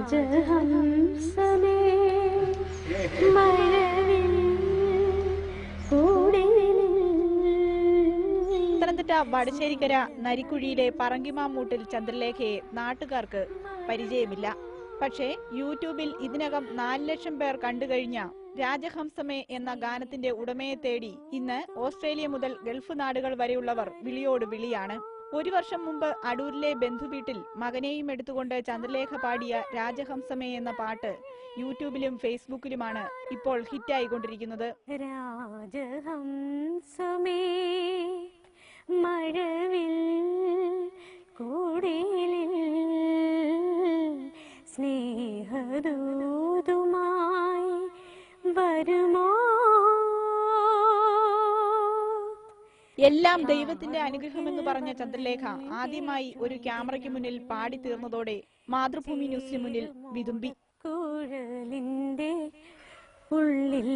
രാജഹംസമേ പത്തനംതിട്ട വടശ്ശേരിക്കര നരിക്കുഴിയിലെ പറങ്കിമാമൂട്ടിൽ ചന്ദ്രലേഖയെ നാട്ടുകാർക്ക് പരിചയമില്ല. പക്ഷേ യൂട്യൂബിൽ ഇതിനകം നാല് ലക്ഷം പേർ കണ്ടുകഴിഞ്ഞ രാജഹംസമേ എന്ന ഗാനത്തിന്റെ ഉടമയെ തേടി ഇന്ന് ഓസ്ട്രേലിയ മുതൽ ഗൾഫ് നാടുകൾ വരെയുള്ളവർ വിളിയോട് വിളിയാണ്. ഒരു വർഷം മുമ്പ് അടൂരിലെ ബന്ധുവീട്ടിൽ മകനെയും എടുത്തുകൊണ്ട് ചന്ദ്രലേഖ പാടിയ രാജഹംസമേ എന്ന പാട്ട് യൂട്യൂബിലും ഫേസ്ബുക്കിലുമാണ് ഇപ്പോൾ ഹിറ്റായിക്കൊണ്ടിരിക്കുന്നത്. രാജഹംസമേ മഴവിൽ സ്നേഹദൂതുമായി വരുമോ? എല്ലാം ദൈവത്തിന്റെ അനുഗ്രഹം എന്ന് പറഞ്ഞ ചന്ദ്രലേഖ ആദ്യമായി ഒരു ക്യാമറയ്ക്ക് മുന്നിൽ പാടി തീർന്നതോടെ മാതൃഭൂമി ന്യൂസിന് മുന്നിൽ വിതുമ്പി. കുഴലിന്റെ ഉള്ളിൽ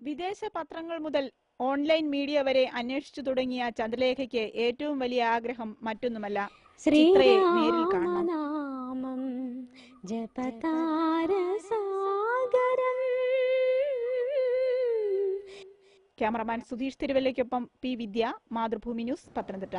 വിദേശ പത്രങ്ങൾ മുതൽ ഓൺലൈൻ മീഡിയ വരെ അന്വേഷിച്ചു തുടങ്ങിയ ചന്ദ്രലേഖയ്ക്ക് ഏറ്റവും വലിയ ആഗ്രഹം മറ്റൊന്നുമല്ല. ശ്രീ നേരിൽ കാണണം. ശ്രീരാമനാമം ജപതാരസാഗരം ക്യാമറമാൻ സുധീഷ് തിരുവല്ലയ്ക്കൊപ്പം പി വിദ്യ മാതൃഭൂമി ന്യൂസ് പത്തനംതിട്ട.